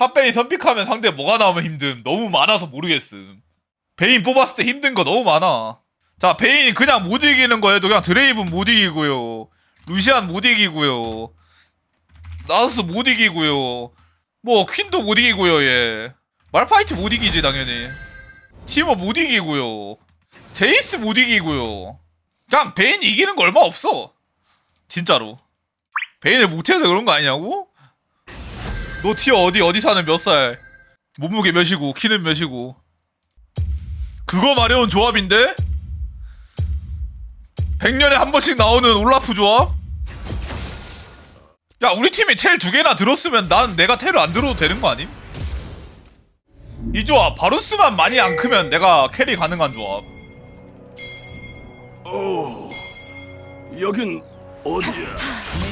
탑베인 선픽하면 상대 뭐가 나오면 힘듦. 너무 많아서 모르겠음. 베인 뽑았을 때 힘든 거 너무 많아. 자, 베인 그냥 못 이기는 거에도 그냥 드레이븐 못 이기고요. 루시안 못 이기고요. 나우스 못 이기고요. 뭐 퀸도 못 이기고요, 얘. 말파이트 못 이기지 당연히. 티머 못 이기고요. 제이스 못 이기고요. 그냥 베인 이기는 거 얼마 없어. 진짜로. 베인을 못해서 그런 거 아니냐고? 너 티어 어디 어디 사는 몇 살? 몸무게 몇이고 키는 몇이고? 그거 마려운 조합인데? 100년에 한 번씩 나오는 올라프 조합? 야 우리 팀이 텔 두 개나 들었으면 난 내가 텔을 안 들어도 되는 거 아님? 이 조합 바루스만 많이 안 크면 내가 캐리 가능한 조합 오, 여긴 어디야?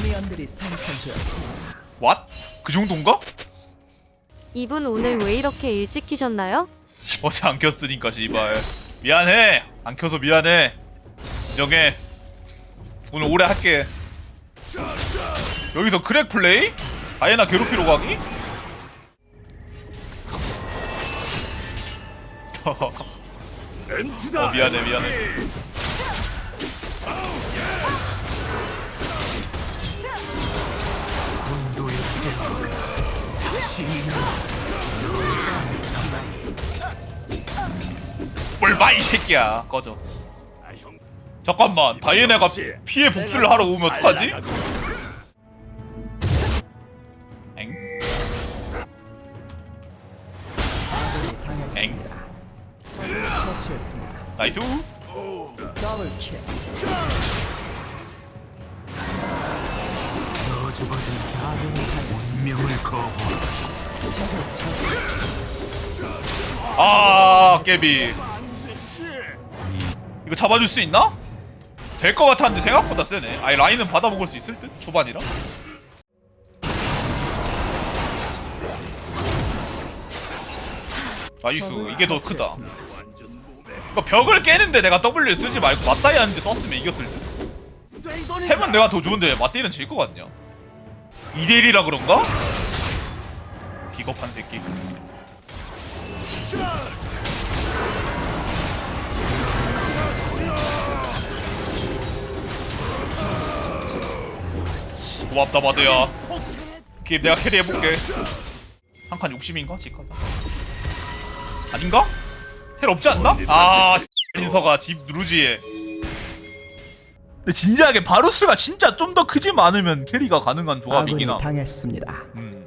미니언들이 생성되었습니다. 왓? 그 정도인가? 이분 오늘 왜 이렇게 일찍 키셨나요? 어제 안 켰으니까 씨발 미안해 안 켜서 미안해 인정해 오늘 오래 할게 여기서 크랙 플레이? 다이애나 괴롭히러 가기? 어 미안해 미안해 뭘봐 이 새끼야 꺼져. 잠깐만 다이애나가 피해 복수를 하러 오면 어떡하지? 나이스 더블 킬. 아군이 당했습니다. 적을 처치. 아 깨비 이거 잡아줄 수 있나? 될 것 같았는데 생각보다 세네 아니 라인은 받아먹을 수 있을 듯? 초반이라 나이스 이게 더 크다 이거 벽을 깨는데 내가 W 쓰지 말고 맞다이 하는데 썼으면 이겼을 듯 템은 내가 더 좋은데 맞디는 질 것 같냐 2대1이라 그런가? 비겁한 새끼 고맙다 바드야 기 내가 캐리 해볼게 한 칸 60인가? 집가자 아닌가? 텔 없지 않나? 아 인서가 집 누르지에 근데 진지하게 바루스가 진짜 좀 더 크지 않으면 캐리가 가능한 조합이긴 아군이 하 당했습니다. 음.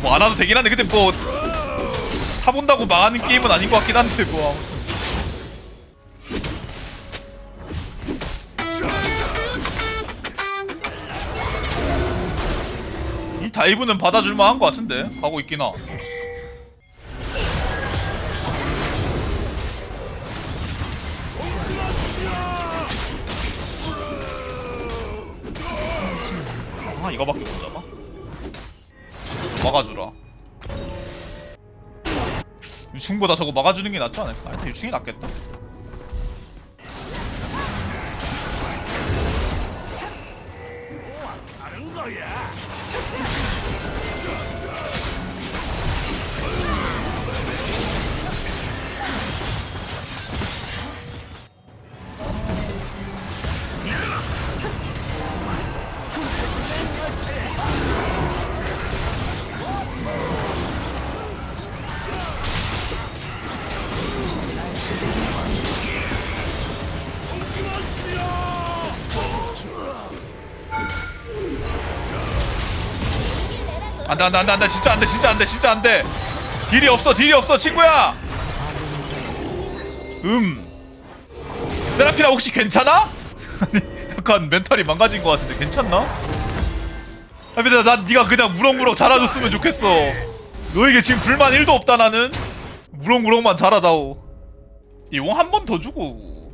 뭐 안 와도 되긴 한데 근데 뭐 타본다고 망하는 게임은 아닌 것 같긴 한데 뭐 아무튼 다이브는 받아줄만 한것 같은데 가고 있긴 하 아 이거밖에 못 잡아? 막아주라 유충보다 저거 막아주는 게 낫지 않을까? 일단 유충이 낫겠다 안돼 진짜 안돼 진짜 안돼 진짜 안돼. 딜이 없어 딜이 없어 친구야. 음. 세라피나 혹시 괜찮아? 아니 약간 멘탈이 망가진 것 같은데 괜찮나? 아 근데 난 네가 그냥 무럭무럭 자라줬으면 좋겠어. 너에게 지금 불만 1도 없다 나는. 무럭무럭만 자라다오. 이용 한 번 더 주고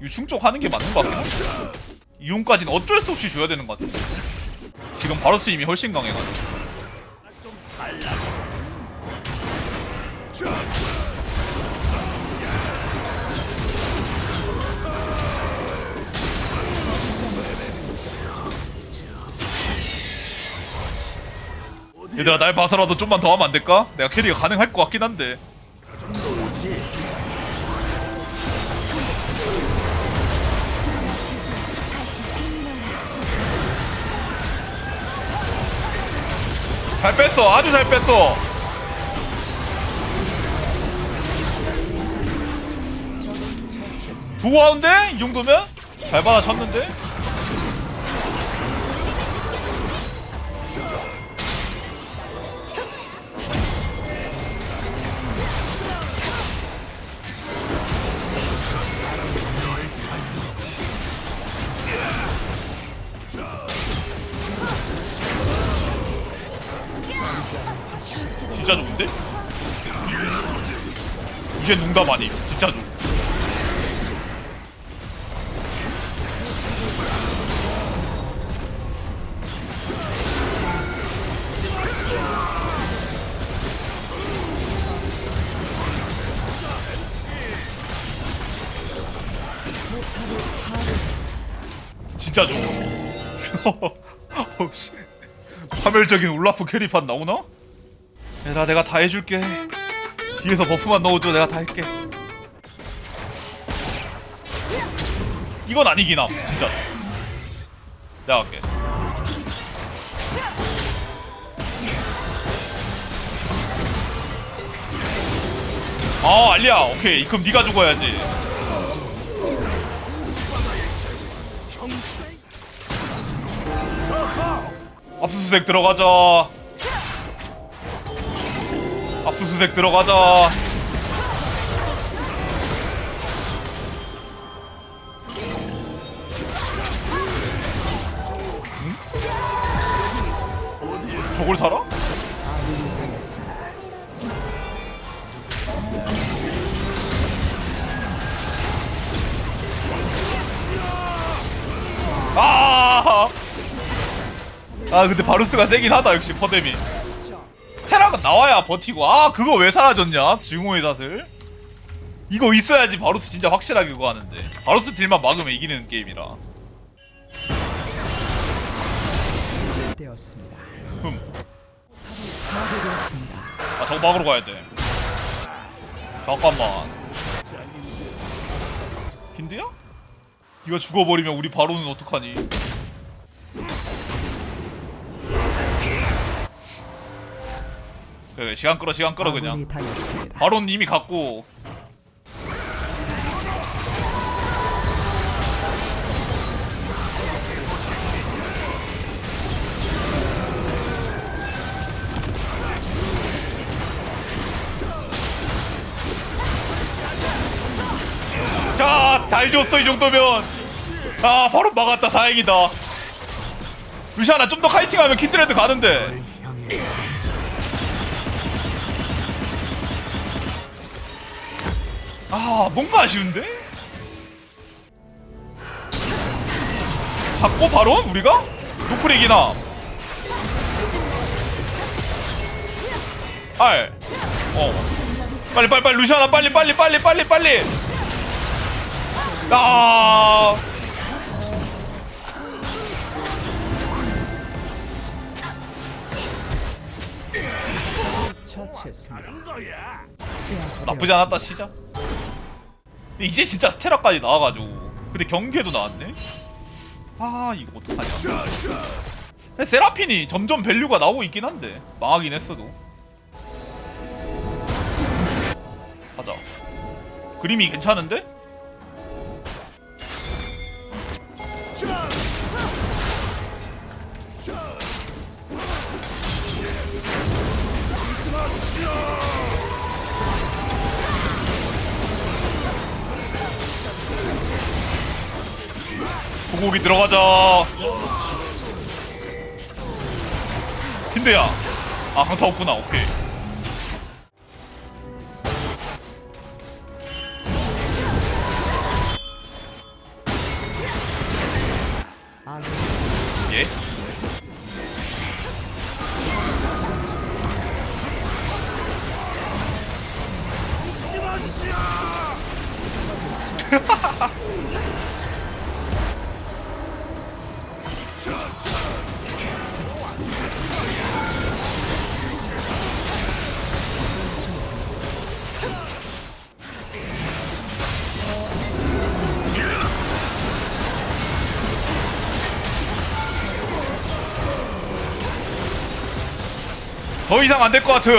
유충 쪽 하는 게 맞는 것 같긴 한데. 이용까지는 어쩔 수 없이 줘야 되는 것 같아. 지금 바로스 이미 훨씬 강해가지고 얘들아 날 봐서라도 좀만 더 하면 안 될까? 내가 캐리가 가능할 것 같긴 한데. 잘 뺐어 아주 잘 뺐어 좋아한데? 이 정도면? 잘 받아쳤는데? 진짜 좋은데? 이제 농담 아니 진짜 좋 진짜 좋아 혹시 파멸적인 울라프 캐리판 나오나? 얘들아 내가 다 해줄게. 뒤에서 버프만 넣어줘 내가 다 할게. 이건 아니긴 함 진짜. 내가 할게. 아 알리야. 오케이. 그럼 네가 죽어야지 압수수색 들어가자 압수수색 들어가자. 응? 저걸? 아군이 당했습니다. 아! 아 근데 바루스가 세긴 하다 역시 퍼뎀이. 스테락은 나와야 버티고 아 그거 왜 사라졌냐 증오의 닷을 이거 있어야지 바루스 진짜 확실하게 그거 하는데 바루스 딜만 막으면 이기는 게임이라 되었습니다. 흠. 파괴되었습니다. 아 저거 막으러 가야 돼. 잠깐만. 힌드야? 이거 죽어버리면 우리 바로는 어떡하니? 그래 시간 끌어 시간 끌어 그냥. 바로는 이미 갔고. 자, 잘 줬어 이 정도면. 아, 바로 막았다. 다행이다. 루시아나 좀 더 카이팅하면 킨드레드 가는데. 아, 뭔가 아쉬운데? 잡고 바로 우리가 노프릭이나 알. 어. 빨리 빨리 빨리 루시아나 빨리 빨리 빨리 빨리 빨리. 아. 나쁘지 않았다 시작. 이제 진짜 스테라까지 나와가지고 근데 경기에도 나왔네. 아 이거 어떡하냐. 근데 세라핀이 점점 밸류가 나오고 있긴 한데 망하긴 했어도. 가자. 그림이 괜찮은데? 고고기 들어가자. 힌드야. 아 강타 없구나. 오케이. 더 이상 안 될 것 같음.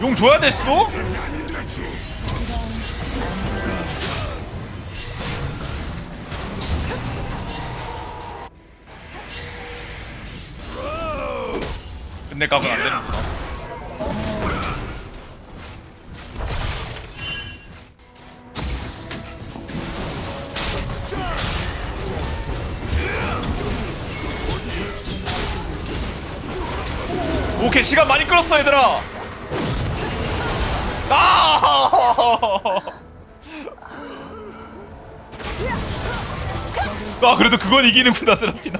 용 줘야 됐어? 근데 각은 안 되는 오케이 시간 많이 끌었어 얘들아. 아! 아 그래도 그건 이기는구나 세라피나.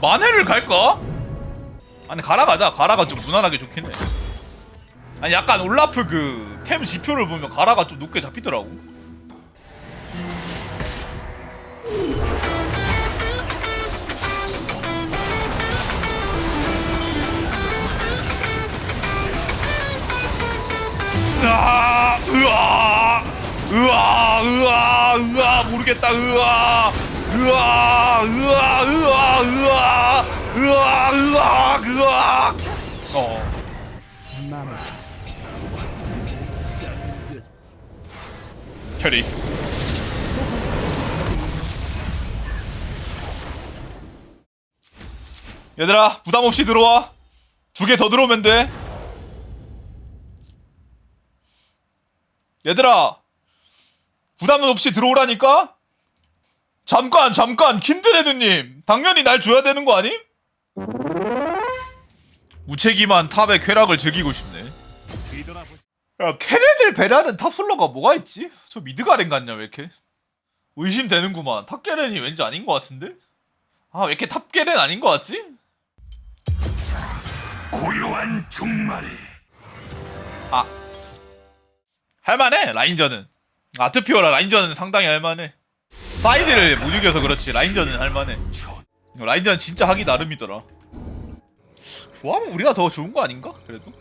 만회를 갈까? 아니 가라 가자. 가라가 좀 무난하게 해. 아니 약간 올라프 그 템 지표를 보면 가라가 좀 높게 잡히더라고. 으아, 으아, 으아, 으아, 으아, 모르겠다, 으아, 으아, 으아, 으아, 으아, 으아, 으아, 으아. 어. 캐리. 얘들아, 부담 없이 들어와. 두 개 더 들어오면 돼. 얘들아, 부담 없이 들어오라니까? 잠깐, 잠깐, 킨드레드님. 당연히 날 줘야 되는 거 아님? 무책임한 탑의 쾌락을 즐기고 싶네. 야, 캐네들 배라는 탑솔러가 뭐가 있지? 저 미드가렌 같냐, 왜 이렇게? 의심되는구만. 탑게렌이 왠지 아닌 것 같은데? 아, 왜 이렇게 탑게렌 아닌 것 같지? 고요한 종말이 아. 할만해, 라인전은. 아트피오라 라인전은 상당히 할만해. 사이드를 못 이겨서 그렇지, 라인전은 할만해. 라인전 진짜 하기 나름이더라. 조합은 우리가 더 좋은 거 아닌가? 그래도?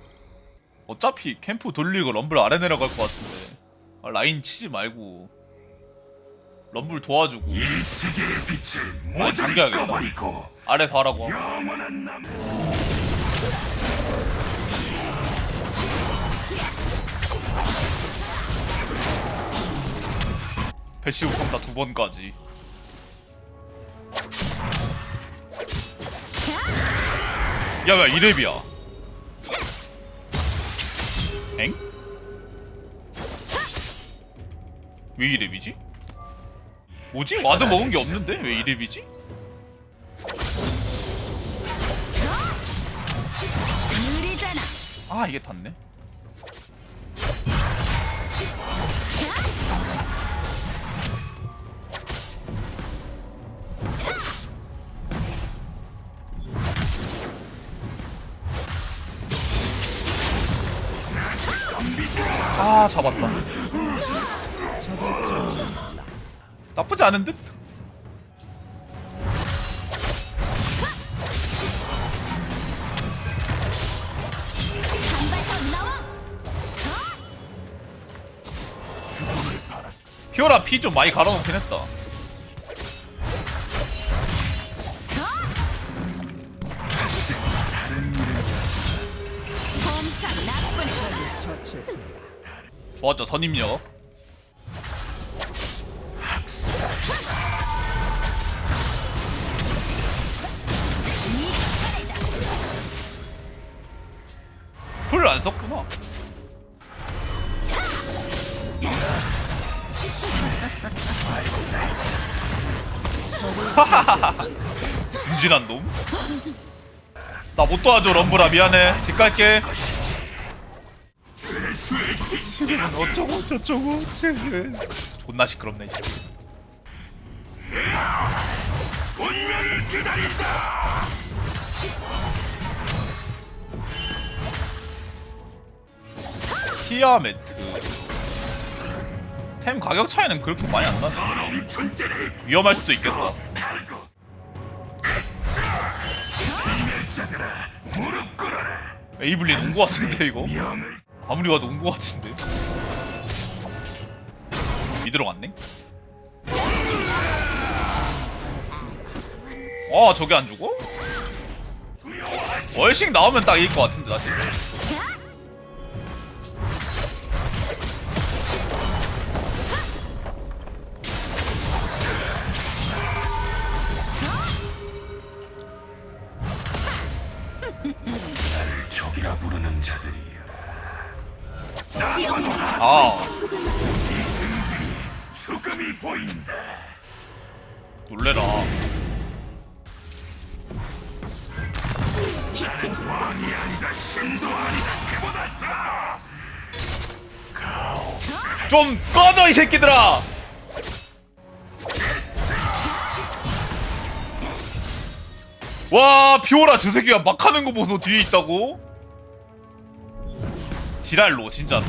어차피 캠프 돌리고 럼블 아래 내려갈 것 같은데. 아, 라인 치지 말고. 럼블 도와주고. 일세계의 빛을 아, 모조리 잠겨야겠다. 꺼버리고 아래서 하라고 하고. 패시브 평타 두 번까지. 야, 왜 이랩이야? 엥? 왜 이랩이지? 뭐지? 와드 먹은 게 없는데? 왜 이랩이지? 아, 이게 탔네. 잡았다 나쁘지 않은 듯 피오라 피 좀 많이 갈아놓긴 했다. 좋았죠 선임력 풀을 안 썼구나. 순진한 놈? 나 못 도와줘 럼브라. 미안해. 집 갈게 지금은 어쩌고 저쩌고 존나 시끄럽네 이제. 운명을 기다린다. 티아메트. 템 가격 차이는 그렇게 많이 안 나네. 위험할 수도 있겠다. 에이블린 온 거 같은데 이거? 명을 아무리 봐도 온 거 같은데? 미드로 갔네? 아 저게 안 죽어? 월식 나오면 딱 이길 것 같은데 나 진짜 놀래라. 왕이 아니다 신도 아니다 그보다 더좀 꺼져 이 새끼들아! 와 피오라 저 새끼가 막 하는 거 보소 뒤에 있다고? 지랄로 진짜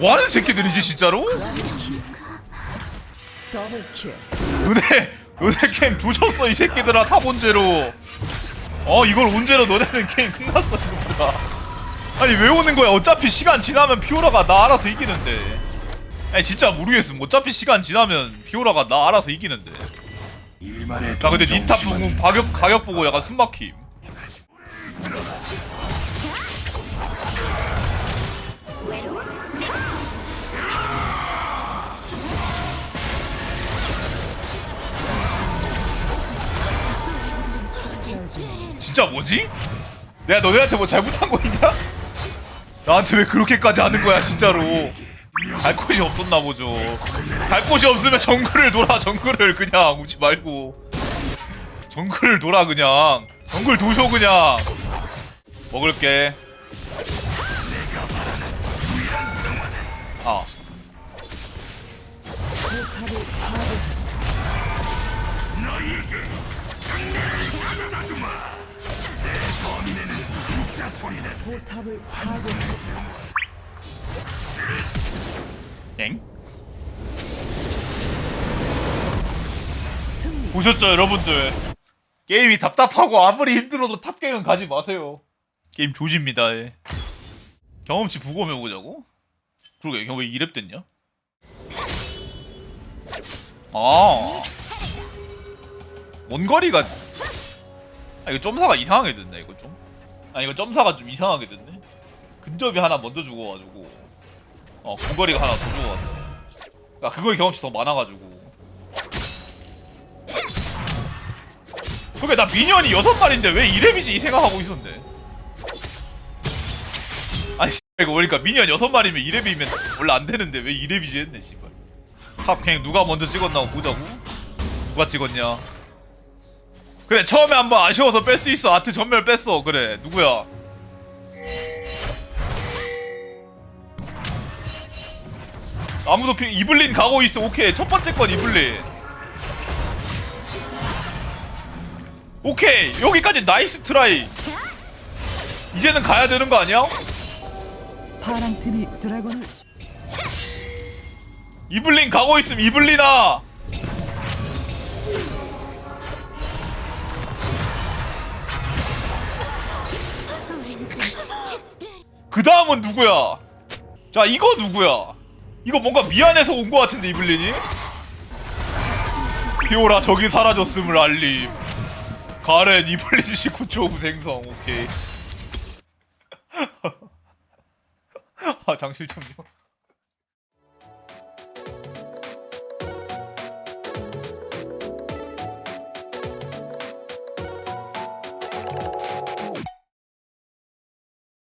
뭐하는 새끼들이지 진짜로? 은혜 은혜 게임 부셨어 이 새끼들아 타본제로. 어 이걸 언제로 너네는 게임 끝났어 이거보다. 아니 왜 오는 거야? 어차피 시간 지나면 피오라가 나 알아서 이기는데. 아니 진짜 모르겠음. 어차피 시간 지나면 피오라가 나 알아서 이기는데. 나 근데 보고 가격 가격 보고 약간 숨막힘 진짜 뭐지? 내가 너네한테 뭐 잘못한 거 있냐? 나한테 왜 그렇게까지 하는 거야 진짜로. 갈 곳이 없었나 보죠. 갈 곳이 없으면 정글을 돌아 정글을 그냥 오지 말고. 정글을 돌아 그냥. 정글 도쇼 그냥. 먹을게. 아 포탑을 파괴했습니다. 엥? 승리. 보셨죠 여러분들 게임이 답답하고 아무리 힘들어도 탑게임은 가지 마세요 게임 조집니다 예. 경험치 부검해 보자고? 그러게 경왜 2렙 됐냐? 아 원거리가 아 이거 점사가 이상하게 됐네 이거 좀 아 이거 점사가 좀 이상하게 됐네. 근접이 하나 먼저 죽어가지고. 어 근거리가 하나 더 죽어가지고. 아 그거의 경험치 더 많아가지고. 그게 나 미니언이 여섯 마리인데 왜 2렙이지 이 생각하고 있었는데? 아니 씨, 이거 보니까 미니언 여섯 마리면 2렙이면 원래 안 되는데 왜 2렙이지 했네 씨발. 탑 그냥 누가 먼저 찍었나 보자고. 누가 찍었냐 그래 처음에 한번 아쉬워서 뺄 수 있어. 아트 전멸 뺐어. 그래 누구야? 아무도 피, 이블린 가고 있어. 오케이 첫 번째 건 이블린. 오케이 여기까지 나이스 트라이. 이제는 가야 되는 거 아니야? 파란 팀이 드래곤을 이블린 가고 있음 이블린아 그 다음은 누구야? 자 이거 누구야? 이거 뭔가 미안해서 온거 같은데 이블린이? 피오라 적이 사라졌음을 알림. 가렌 이블린 19초 후 생성 오케이. 아 장실 좀요